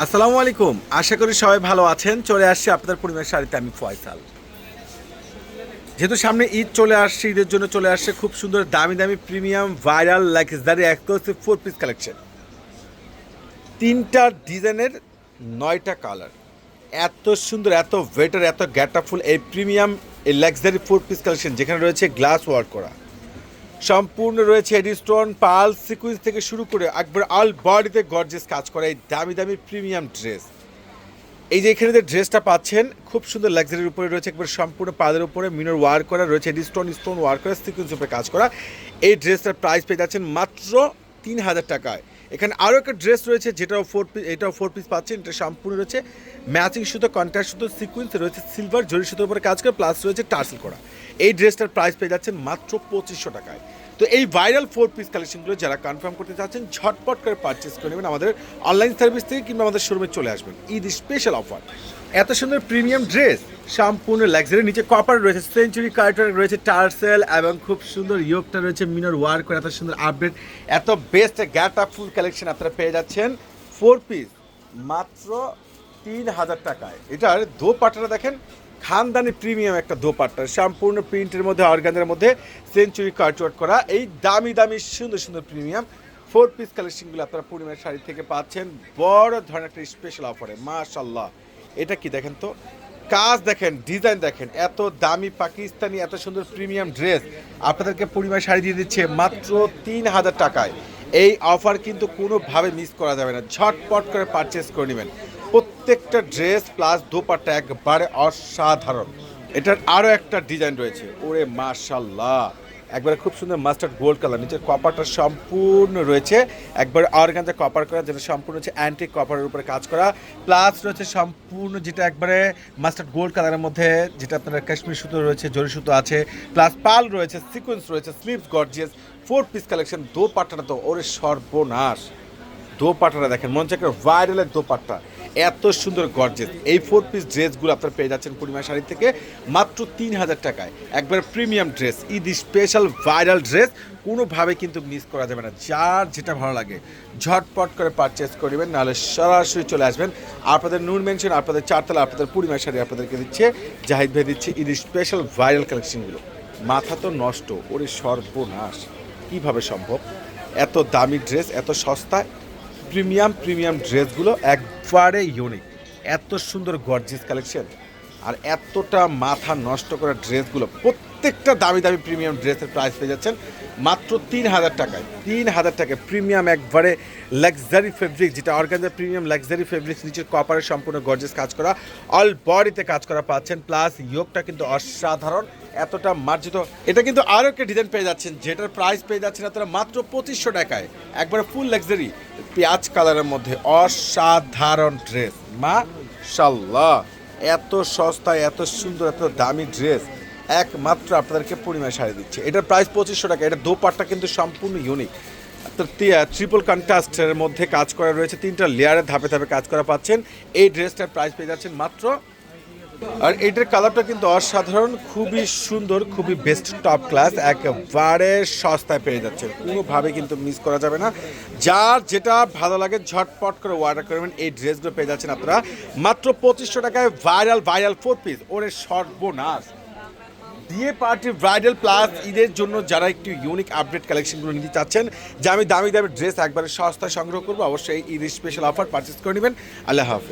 আসসালামু আলাইকুম। আশা করি সবাই ভালো আছেন। চলে আসছি আপনাদের পরিবার শাড়িতে, আমি ফয়সাল। যেহেতু সামনে ঈদ চলে আসছে, ঈদের জন্য চলে আসছে খুব সুন্দর দামি দামি premium viral luxury exclusive four piece collection তিনটা ডিজাইনের নয়টা কালার এত সুন্দর, এত ওয়েটার এত গ্যাটাফুল এই প্রিমিয়াম, এই লাক্সারি ফোর পিস কালেকশন যেখানে রয়েছে গ্লাস ওয়ার্ক করা। সম্পূর্ণ রয়েছে এডিস্টোন পাল সিকুইন্স থেকে শুরু করে একবার অল বডিতে গর্জেস কাজ করা এই দামি দামি প্রিমিয়াম ড্রেস এই যে এখানে যে ড্রেসটা পাচ্ছেন, খুব সুন্দর লাক্সারির উপরে রয়েছে একবার সম্পূর্ণ পাদের উপরে মিনোর ওয়ার করা রয়েছে এডিস্টোন স্টোন ওয়ার করা সিকুইন্স উপরে কাজ করা। এই ড্রেসটার প্রাইস পেয়ে যাচ্ছেন মাত্র তিন হাজার টাকায়। এখানে আরও একটা ড্রেস রয়েছে, যেটাও ফোর পিস এটাও ফোর পিস পাচ্ছেন, এটা সম্পূর্ণ রয়েছে ম্যাচিং সুতো কন্ট্রাস্ট সুতো সিকুয়েন্স রয়েছে সিলভার জরি সুতোর উপরে কাজ করে প্লাস রয়েছে টার্সেল করা। এই ড্রেসটার প্রাইস পেয়ে যাচ্ছেন মাত্র পঁচিশশো টাকায়। তো এই ভাইরাল ফোর পিস কালেকশনগুলো যারা কনফার্ম করতে চাচ্ছেন, ঝটপট করে পারচেস করে নেবেন আমাদের অনলাইন সার্ভিস থেকে কিংবা আমাদের শোরুমে চলে আসবেন। ঈদ স্পেশাল অফার এত সুন্দর প্রিমিয়াম ড্রেস সম্পূর্ণ লাক্সারি নিচে কপার রয়েছে সেঞ্চুরি কার্টার রয়েছে টার্সেল এবং খুব সুন্দর ইয়োগটা রয়েছে মিনার ওয়ার্ক করে এত সুন্দর আপডেট এত বেস্ট গ্যাট আপ ফুল কালেকশন আপনারা পেয়ে যাচ্ছেন। ফোর পিস মাত্র তিন হাজার টাকায়। এটার দোপাট্টাটা দেখেন খানদানি প্রিমিয়াম একটা দোপাট্টা। সম্পূর্ণ প্রিন্টের মধ্যে অর্গানের মধ্যে সেঞ্চুরি কার্টওয়ার্ক করা। এই দামি দামি, সুন্দর সুন্দর প্রিমিয়াম। ফোর পিস কালেকশনগুলো আপনারা পূর্ণিমার শাড়ি থেকে পাচ্ছেন। বড় ধরনের একটা স্পেশাল অফারে মাশাল্লাহ এটা কি দেখেন তো? কাজ দেখেন ডিজাইন দেখেন। এত দামি পাকিস্তানি, এত সুন্দর প্রিমিয়াম ড্রেস আপনাদেরকে পূর্ণিমার শাড়ি দিয়ে দিচ্ছে মাত্র তিন হাজার টাকায়। এই অফার কিন্তু কোনোভাবে মিস করা যাবে না। ঝটপট করে পারচেস করে নেবেন। প্রত্যেকটা ড্রেস প্লাস দোপাট্টা একবারে অসাধারণ। এটার আরও একটা ডিজাইন রয়েছে। ওরে মাশাল্লাহ একবারে খুব সুন্দর মাস্টার্ড গোল্ড কালার নিচের কপারটা সম্পূর্ণ রয়েছে। একবার অর্গানজা কপার করা, যেটা সম্পূর্ণ হচ্ছে অ্যান্টিক কপারের উপরে কাজ করা। প্লাস রয়েছে সম্পূর্ণ যেটা একবারে মাস্টার্ড গোল্ড কালারের মধ্যে, যেটা আপনার কাশ্মীর সুতো রয়েছে, জরি সুতো আছে। প্লাস পাল রয়েছে সিকোয়েন্স রয়েছে sleeves gorgeous four piece collection দো পাট্টাটা তো ওরে সর্বনাশ। দোপাট্টাটা দেখেন, মনে একটা ভাইরালের দোপাট্টা। এত সুন্দর গর্জেস এই ফোর পিস ড্রেসগুলো আপনারা পেয়ে যাচ্ছেন পূর্ণিমা শাড়ি থেকে মাত্র তিন হাজার টাকায়। একবার premium dress Eid special viral dress কোনোভাবে কিন্তু মিস করা যাবে না। যার যেটা ভালো লাগে, ঝটপট করে পারচেস করবেন নাহলে সরাসরি চলে আসবেন। আপনাদের নূর মেনশন আপনাদের চারতলা, আপনাদের পূর্ণিমা শাড়ি আপনাদেরকে দিচ্ছে জাহিদ ভাই দিচ্ছে ঈদ স্পেশাল ভাইরাল কালেকশনগুলো মাথা তো নষ্ট, ওরে সর্বনাশ। কীভাবে সম্ভব? এত দামি ড্রেস এত সস্তায় প্রিমিয়াম প্রিমিয়াম ড্রেসগুলো একবারে ইউনিক এত সুন্দর গর্জিস কালেকশন আর এতটা মাথা নষ্ট করা ড্রেসগুলো। প্রত্যেকটা দামি দামি প্রিমিয়াম ড্রেসের প্রাইস পেয়ে যাচ্ছেন মাত্র তিন হাজার টাকায়। তিন হাজার টাকায় প্রিমিয়াম একবারে লাক্সারি ফেব্রিক যেটা অর্গানজা প্রিমিয়াম লাক্সারি ফেব্রিক্স নিচের কপারের সম্পূর্ণ গর্জেস কাজ করা অল বডিতে কাজ করা পাচ্ছেন প্লাস ইয়োগটা কিন্তু অসাধারণ। এতটা মার্জিত। এটা কিন্তু আরও একটা ডিজাইন পেয়ে যাচ্ছেন, যেটার প্রাইস পেয়ে যাচ্ছেন আপনারা মাত্র পঁচিশশো টাকায়। একবারে ফুল লাক্সারি পেঁয়াজ কালারের মধ্যে অসাধারণ ড্রেস মা শাল্লাহ এত সস্তা এত সুন্দর, এত দামি ড্রেস একমাত্র আপনাদেরকে পূর্ণিমায় শাড়ি দিচ্ছে। এটার প্রাইস পঁচিশশো টাকা। এটা দোপাট্টা কিন্তু সম্পূর্ণ ইউনিক ট্রিপল কন্ট্রাস্টের মধ্যে কাজ করা রয়েছে। তিনটা লেয়ারের ধাপে ধাপে কাজ করা পাচ্ছেন। এই ড্রেসটার প্রাইস পেয়ে যাচ্ছেন মাত্র আর এটার কালারটা কিন্তু অসাধারণ, খুবই সুন্দর, খুবই বেস্ট টপ ক্লাস একেবারে সস্তায় পেয়ে যাচ্ছে। কোনোভাবে কিন্তু মিস করা যাবে না। যার যেটা ভালো লাগে, ঝটপট করে অর্ডার করবেন এই ড্রেসগুলো পেয়ে যাচ্ছেন আপনারা। মাত্র পঁচিশশো টাকায় ভাইরাল ভাইরাল ফোর পিস ওরে সর্বনাশ। বিয়ে পার্টি ব্রাইডাল প্লাস ঈদের জন্য যারা একটু ইউনিক আপডেট কালেকশনগুলো নিতে চাচ্ছেন, যে আমি দামি দামি ড্রেস একবারে সস্তায় সংগ্রহ করব, অবশ্যই ঈদের স্পেশাল অফার পারচেস করে নেবেন। আল্লাহ হাফিজ।